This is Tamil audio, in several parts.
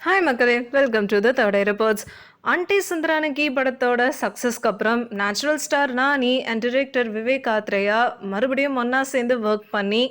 ഹായ് മക്കളെ welcome to the Thavada reports Ante Sundaraniki படத்தோட சக்ஸஸ்க்கு அப்புறம் natural star Nani and director Vivek Athreya மறுபடியும் ஒன்றா சேர்ந்து ஒர்க் பண்ணி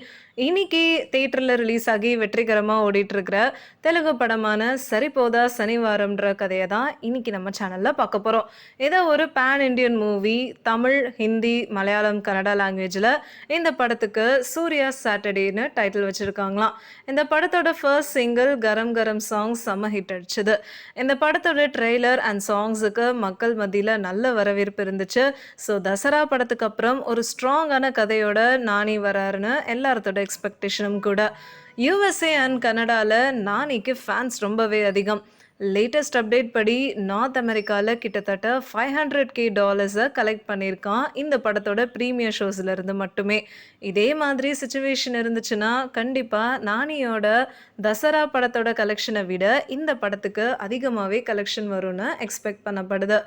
இன்னைக்கு தேட்டரில் ரிலீஸ் ஆகி வெற்றிகரமாக ஓடிட்டுருக்கிற தெலுங்கு படமான சரிபோதா சனிவாரம்ன்ற கதையை தான் இன்னைக்கு நம்ம சேனலில் பார்க்க போகிறோம் ஏதோ ஒரு pan Indian movie Tamil Hindi Malayalam Kannada லாங்குவேஜில் இந்த படத்துக்கு சூர்யா சாட்டர்டேன்னு டைட்டில் வச்சுருக்காங்களாம். இந்த படத்தோட first single Garam Garam song செம்ம ஹிட் அடிச்சுது. இந்த படத்தோட ட்ரெய்லர் அண்ட் சாங்ஸுக்கு மக்கள் மத்தியில் நல்ல வரவேற்பு இருந்துச்சு. ஸோ தசரா படத்துக்கு அப்புறம் ஒரு ஸ்ட்ராங்கான கதையோட நானி வராருன்னு எல்லாரத்தோட எக்ஸ்பெக்டேஷனும் கூட. யூஎஸ்ஏ அண்ட் கனடாவில் நானிக்கு ஃபேன்ஸ் ரொம்பவே அதிகம். லேட்டஸ்ட் அப்டேட் படி நார்த் அமெரிக்காவில் கிட்டத்தட்ட ஃபைவ் ஹண்ட்ரட் கே டாலர்ஸை கலெக்ட் பண்ணியிருக்கான். இந்த படத்தோட ப்ரீமியர் ஷோஸில் இருந்து மட்டுமே. இதே மாதிரி சுச்சுவேஷன் இருந்துச்சுன்னா கண்டிப்பாக நானியோட தசரா படத்தோட கலெக்ஷனை விட இந்த படத்துக்கு அதிகமாகவே கலெக்ஷன் வரும்னு எக்ஸ்பெக்ட் பண்ணப்படுது.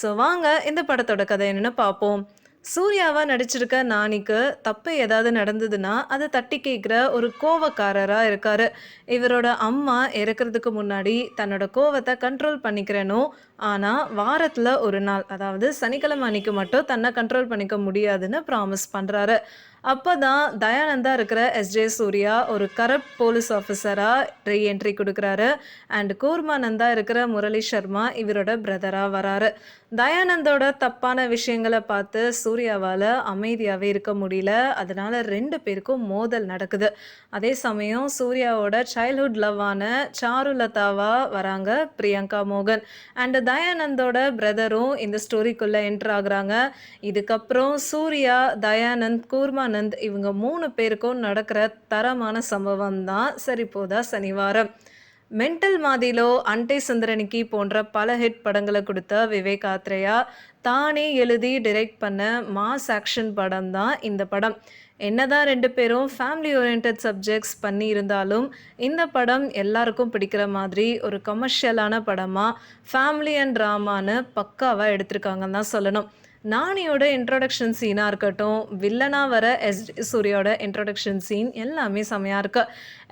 ஸோ வாங்க இந்த படத்தோட கதை என்னென்னு பார்ப்போம். சூர்யாவாக நடிச்சிருக்க நானிக்கு தப்பு ஏதாவது நடந்ததுன்னா அதை தட்டி கேட்குற ஒரு கோவக்காரராக இருக்கார். இவரோட அம்மா இறக்கிறதுக்கு முன்னாடி தன்னோட கோவத்தை கண்ட்ரோல் பண்ணிக்கிறேனோ ஆனால் வாரத்தில் ஒரு நாள் அதாவது சனிக்கிழமை அன்னைக்கு மட்டும் தன்னை கண்ட்ரோல் பண்ணிக்க முடியாதுன்னு ப்ராமிஸ் பண்ணுறாரு அப்போ தான் தயானந்தா இருக்கிற எஸ்ஜே சூர்யா ஒரு கரப்ட் போலீஸ் ஆஃபீஸராக ரீஎன்ட்ரி கொடுக்குறாரு. அண்ட் கூர்மானந்தா இருக்கிற முரளி சர்மா இவரோட பிரதராக வராரு. தயானந்தோட தப்பான விஷயங்களை பார்த்து சூர்யாவால் அமைதியாகவே இருக்க முடியல. அதனால ரெண்டு பேருக்கும் மோதல் நடக்குது. அதே சமயம் சூர்யாவோட சைல்ட்ஹுட் லவ்வான சாருலதாவா வராங்க பிரியங்கா மோகன். அண்ட் தயானந்தோட பிரதரும் இந்த ஸ்டோரிக்குள்ளே என்ட்ராகிறாங்க ஆகுறாங்க. இதுக்கப்புறம் சூர்யா தயானந்த் கூர்மானந்த் இவங்க மூணு பேருக்கும் நடக்கிற தரமான சம்பவம் தான் சரி போதா சனிவாரம். மென்டல் மாதிலோ அண்டை சுந்தரனிக்கு போன்ற பல ஹிட் படங்களை கொடுத்த விவேக் ஆத்ரேயா தானே எழுதி டிரெக்ட் பண்ண மாஸ் ஆக்ஷன் படம் தான் இந்த படம். என்னதான் ரெண்டு பேரும் ஃபேமிலி ஓரியன்ட் சப்ஜெக்ட்ஸ் பண்ணி இருந்தாலும் இந்த படம் எல்லாருக்கும் பிடிக்கிற மாதிரி ஒரு கமர்ஷியலான படமாக ஃபேமிலி அண்ட் ட்ராமான்னு பக்காவாக எடுத்திருக்காங்கன்னு தான் சொல்லணும். நானியோட இன்ட்ரொடக்ஷன் சீனாக இருக்கட்டும் வில்லனாக வர எஸ்ஜே சூரியோட இன்ட்ரொடக்ஷன் சீன் எல்லாமே செமையாக இருக்கு.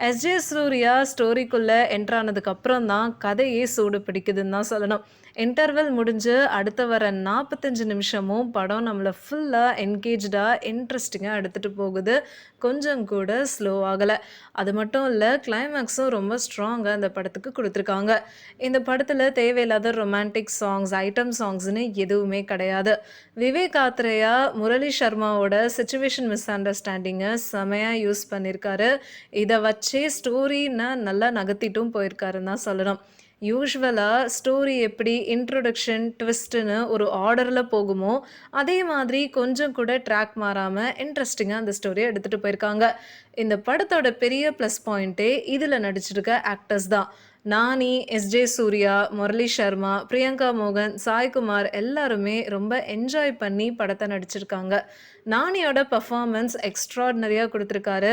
எஸ்ஜே சூர்யா ஸ்டோரிக்குள்ளே என்ட்ரானதுக்கு தான் கதையே சூடு பிடிக்குதுன்னு தான் சொல்லணும். இன்டர்வல் முடிஞ்சு அடுத்து வர நாற்பத்தஞ்சு நிமிஷமும் படம் நம்மளை ஃபுல்லாக என்கேஜாக இன்ட்ரெஸ்டிங்காக எடுத்துகிட்டு போகுது. கொஞ்சம் கூட ஸ்லோ ஆகலை. அது மட்டும் இல்லை கிளைமேக்ஸும் ரொம்ப ஸ்ட்ராங்காக இந்த படத்துக்கு கொடுத்துருக்காங்க. இந்த படத்தில் தேவையில்லாத ரொமான்டிக் சாங்ஸ் ஐட்டம் சாங்ஸ்னு எதுவுமே கிடையாது. விவேக் ஆத்ரேயா முரளி சர்மாவோட சுச்சுவேஷன் மிஸ் அண்டர்ஸ்டாண்டிங்கை செமையாக யூஸ் பண்ணியிருக்காரு இதை வச்சே ஸ்டோரின்னா நல்லா நகர்த்திட்டும் போயிருக்காருன்னு தான் சொல்லணும். யூஸ்வலாக ஸ்டோரி எப்படி இன்ட்ரொடக்ஷன் ட்விஸ்ட்டுன்னு ஒரு ஆர்டரில் போகுமோ அதே மாதிரி கொஞ்சம் கூட ட்ராக் மாறாமல் இன்ட்ரெஸ்டிங்காக அந்த ஸ்டோரியை எடுத்துகிட்டு போயிருக்காங்க. இந்த படத்தோட பெரிய ப்ளஸ் பாயிண்ட்டே இதில் நடிச்சிருக்க ஆக்டர்ஸ் தான். நானி எஸ்ஜே சூர்யா முரளி சர்மா பிரியங்கா மோகன் சாய்குமார் எல்லாருமே ரொம்ப என்ஜாய் பண்ணி படத்தை நடிச்சிருக்காங்க. நானியோட பர்ஃபார்மன்ஸ் எக்ஸ்ட்ராடினரியாக கொடுத்துருக்காரு.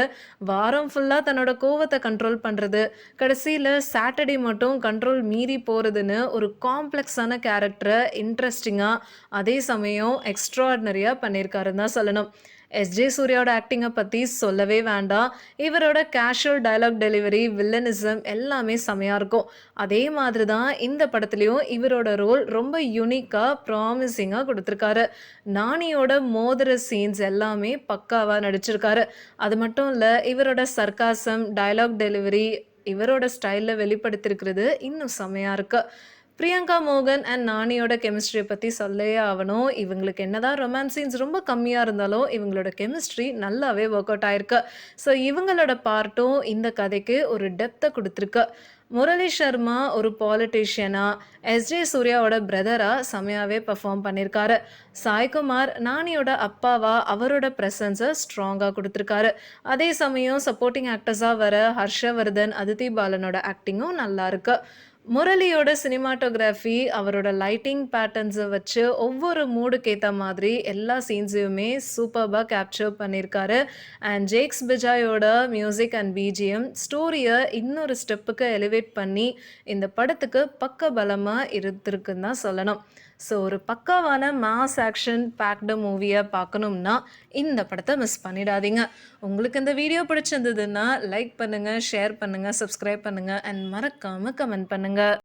வாரம் ஃபுல்லாக தன்னோட கோவத்தை கண்ட்ரோல் பண்ணுறது கடைசியில் சாட்டர்டே மட்டும் கண்ட்ரோல் மீறி போகிறதுன்னு ஒரு காம்ப்ளெக்ஸான கேரக்டரை இன்ட்ரெஸ்டிங்காக அதே சமயம் எக்ஸ்ட்ராடினரியாக பண்ணியிருக்காருன்னு தான் சொல்லணும். எஸ்ஜே சூர்யாவோட ஆக்டிங்கை பற்றி சொல்லவே வேண்டாம். இவரோட கேஷுவல் டைலாக் டெலிவரி வில்லனிசம் எல்லாமே செமையாக இருக்கும். அதே மாதிரி தான் இந்த படத்துலையும் இவரோட ரோல் ரொம்ப யூனிக்காக ப்ராமிசிங்காக கொடுத்துருக்காரு. நானியோட மோதிர சீன்ஸ் எல்லாமே பக்காவாக நடிச்சிருக்காரு. அது மட்டும் இல்லை இவரோட சர்க்காசம் டைலாக் டெலிவரி இவரோட ஸ்டைலில் வெளிப்படுத்திருக்கிறது இன்னும் செமையாக இருக்குது பிரியங்கா மோகன் அண்ட் நானியோட கெமிஸ்ட்ரியை பற்றி சொல்லவே ஆகணும். இவங்களுக்கு என்னதான் ரொமான்ஸ் சீன்ஸ் ரொம்ப கம்மியாக இருந்தாலும் இவங்களோட கெமிஸ்ட்ரி நல்லாவே ஒர்க் அவுட் ஆயிருக்கு. ஸோ இவங்களோட பார்ட்டும் இந்த கதைக்கு ஒரு டெப்த்தை கொடுத்துருக்கு. முரளி சர்மா ஒரு பாலிட்டிஷியனாக எஸ்ஜே சூர்யாவோட பிரதராக செமையாகவே பெர்ஃபார்ம் பண்ணியிருக்காரு. சாய்குமார் நானியோட அப்பாவா அவரோட ப்ரெசன்ஸை ஸ்ட்ராங்காக கொடுத்துருக்காரு. அதே சமயம் சப்போர்ட்டிங் ஆக்டர்ஸாக வர ஹர்ஷவர்தன் அதிதி பாலனோட ஆக்டிங்கும் நல்லாயிருக்கு முரளியோட சினிமாட்டோகிராஃபி அவரோட லைட்டிங் பேட்டர்ன்ஸை வச்சு ஒவ்வொரு மூடுக்கு ஏற்ற மாதிரி எல்லா சீன்ஸையுமே சூப்பர்பாக கேப்சர் பண்ணியிருக்காரு. அண்ட் ஜேக்ஸ் பிஜாயோட மியூசிக் அண்ட் பிஜிஎம் ஸ்டோரியை இன்னொரு ஸ்டெப்புக்கு எலிவேட் பண்ணி இந்த படத்துக்கு பக்க பலமாக இருந்திருக்குன்னு தான் சொல்லணும். ஸோ ஒரு பக்காவான மாஸ் ஆக்ஷன் பேக்டு மூவியை பார்க்கணும்னா இந்த படத்தை மிஸ் பண்ணிடாதீங்க. உங்களுக்கு இந்த வீடியோ பிடிச்சிருந்ததுன்னா லைக் பண்ணுங்கள் ஷேர் பண்ணுங்கள் சப்ஸ்கிரைப் பண்ணுங்கள் அண்ட் மறக்காமல் கமெண்ட் பண்ணுங்கள்